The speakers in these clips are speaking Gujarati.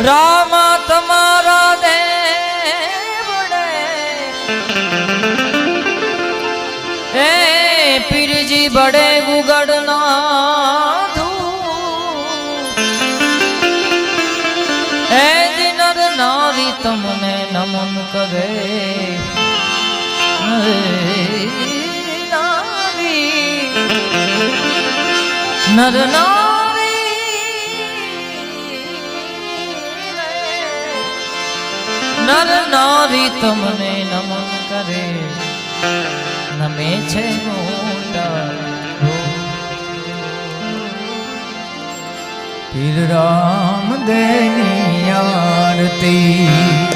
રામ તમારા દેવડે. એ પીરજી બડે ગુગડ એ નર નારી તમને નમન કરે. નર. નારી નર નારી તમને નમન કરે. નમે છે પીર રામ દેની આરતી.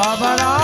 Baba.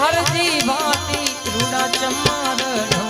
હરજી ભાતી કૃડા ચમાર ઢો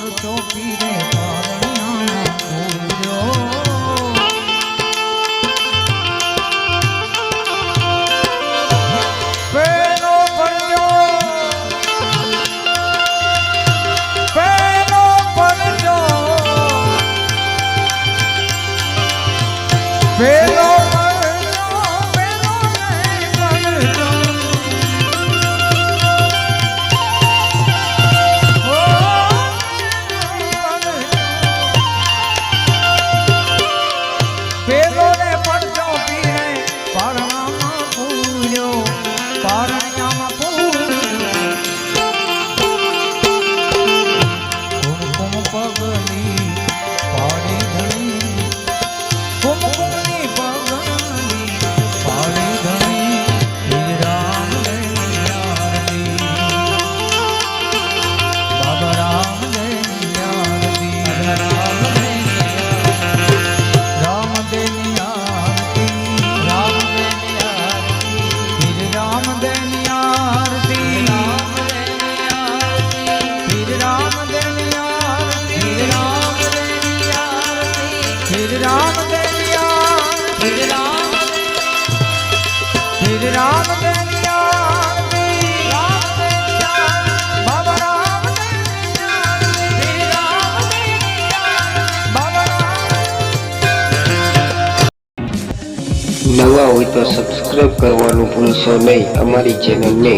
કરતો પીરે પારણિયાનો પૂર્યો फिर राम गलिया फिर राम फिर राम નવા હોય તો સબસ્ક્રાઈબ કરવાનું ભૂલશો નહીં. અમારી ચેનલને